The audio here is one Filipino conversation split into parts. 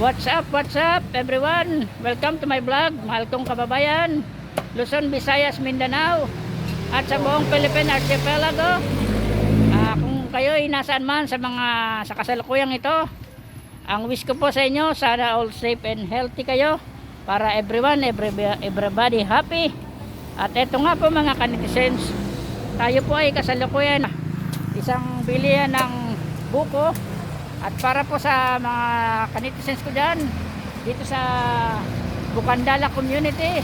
What's up, what's up everyone? Welcome to my vlog, mahal kong kababayan Luzon, Visayas, Mindanao At sa buong Philippine Archipelago. Ah, Kung kayo ay nasaan man sa mga sa kasalukuyang ito Ang wish ko po sa inyo, sana all safe and healthy kayo Para everyone, every, everybody happy. At eto nga po mga kanitizens Tayo po ay kasalukuyan. Isang bilihan ng buko at para po sa mga kanitizens ko dyan, dito sa Bukandala Community,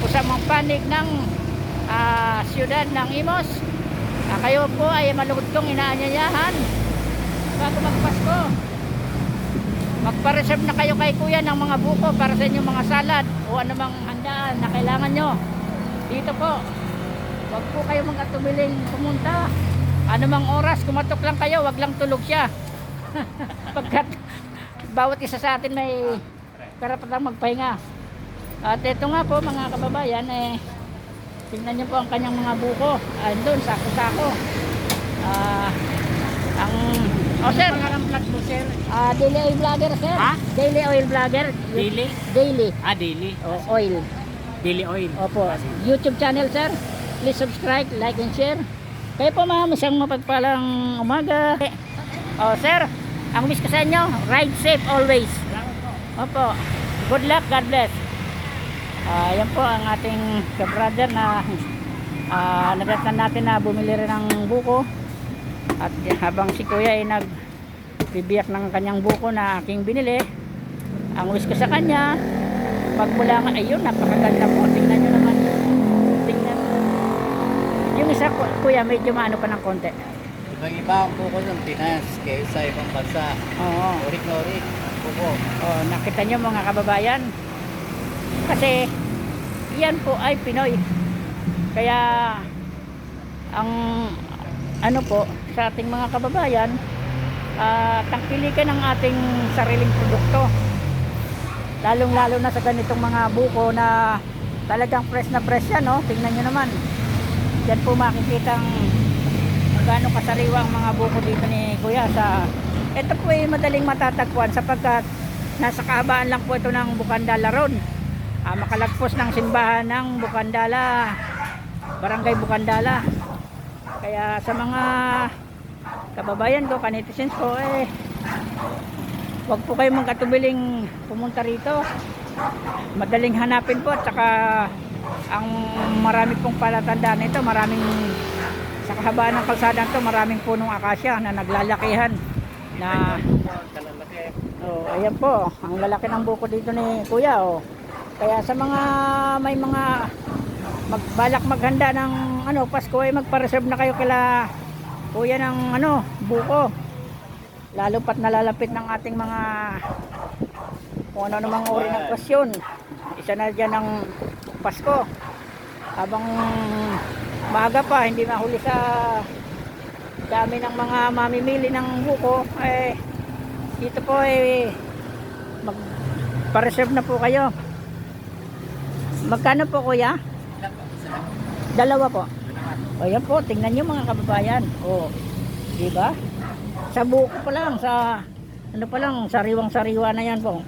o sa mga panig ng ah, siyudad ng Imos, ah, kayo po ay malugod kong inaanyayahan bago magpasko. Magpa-reserve na kayo kay kuya ng mga buko para sa inyong mga salad o anumang handaan na kailangan nyo. Dito po, Huwag po kayo magkatumiling pumunta. Anumang oras, kumatok lang kayo, wag lang tulog siya. Pagkat bawat isa sa atin may karapatang magpahinga. At ito nga po mga kababayan, eh, tingnan niyo po ang kanyang mga buko. Andun, sako-sako. Ah, ang, oh sir, Pangalan vlog mo, sir? ah, daily oil vlogger sir. Ha? Daily oil vlogger. Daily? Daily. Ah, daily. Oh, oil. Daily oil. Opo. YouTube channel, sir. Please subscribe, like, and share. Kayo po, ma'am. Isang mapagpalang umaga. Oh, sir. Ang wish ko sa inyo, ride safe always. Opo. Good luck. God bless. Ah, yan po ang ating brother na ah, nadatnan natin na bumili rin ng buko. At habang si kuya ay nag bibiyak ng kanyang buko na aking binili, ang wish ko sa kanya, magmula nga, ayun, napakaganda po. Tingnan nyo naman. Tingnan. Yung isa, ku- kuya, medyo maano pa ng konti. Ibang iba ang buko ng Pinas kaysa sa ibang bansa. Oo. Orik na orik ang buko. Oh, nakita nyo mga kababayan. Kasi, yan po ay Pinoy. Kaya, ang ano po, sa ating mga kababayan, ah tangkilikan ng ating sariling produkto. Lalong-lalo na sa ganitong mga buko na talagang fresh na fresh yan, no? Tingnan nyo naman. Yan po makikita ang gaano kasariwa ang mga buko dito ni Kuya sa ito po ay madaling matatagpuan sapagkat nasa kahabaan lang po ito ng Bukandala Road. Ah, makalagpos ng simbahan ng Bukandala, Barangay Bukandala. Kaya sa mga kababayan ko, kanitizens ko, eh, Huwag po kayong magkatubiling pumunta rito. Madaling hanapin po at saka ang marami pong palatandaan nito, maraming sa kahabaan ng kalsada nito, maraming punong akasya na naglalakihan na oh, ayan po, ang lalaki ng buko dito ni Kuya oh. Kaya sa mga may mga magbalak maghanda ng ano, Pasko ay magpa-reserve na kayo kila Kuya ng ano, buko. Lalo pat nalalapit ng ating mga kung ano namang uri ng kwestiyon isa na dyan ng Pasko. Habang maaga pa hindi mahuli sa dami ng mga mamimili ng buko eh dito po eh mag pa-reserve na po kayo magkano po kuya? Dalawa po o yan po, tingnan nyo mga kababayan. O, di ba? Sa buko pa lang, sa ano pa lang, sariwang-sariwa na yan po.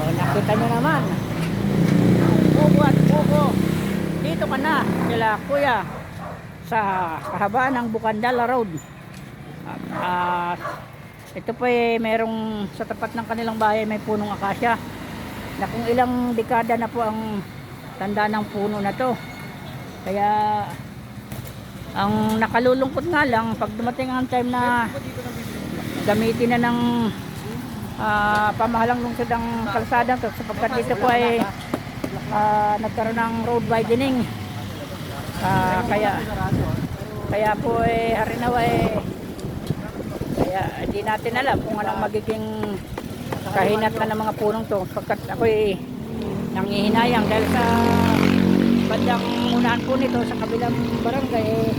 O, nakita nyo naman. Buko at buko. Dito ka na, sila kuya, sa kahabaan ng Bukandala Road. At ito po eh, merong sa tapat ng kanilang bahay may punong akasya na kung ilang dekada na po ang tanda ng puno na to. Kaya ang nakalulungkot nga lang pag dumating ang time na gamitin na ng ah, pamahalang lungsod ang kalsada to sapagkat dito po ay ah, nagkaroon ng road widening. Ah, kaya kaya po eh harinawa eh. Kaya hindi natin alam kung anong magiging kahinat na ng mga punong to. Pagkat ako eh nangihinayang dahil sa bandang unahan po nito sa kabilang barangay eh,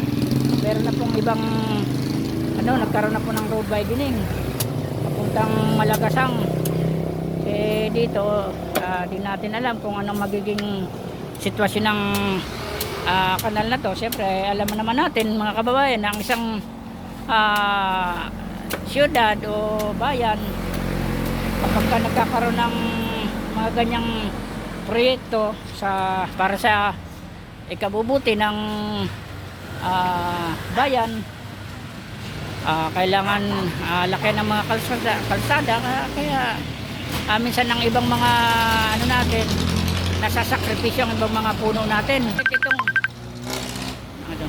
meron na pong ibang ano nagkaroon na po ng road widening. Papuntang Malagasang eh dito ah, di natin alam kung anong magiging sitwasyon ng ah, kanal na to. Siyempre alam naman natin mga kababayan ang isang ah, syudad o bayan kapag ka nagkakaroon ng mga ganyang proyekto sa para sa ikabubuti ng ah, bayan ah, kailangan uh, laki ng mga kalsada, kalsada kaya, kaya ah, minsan ng ibang mga ano natin nasasakripisyo ang ibang mga puno natin. Itong ano,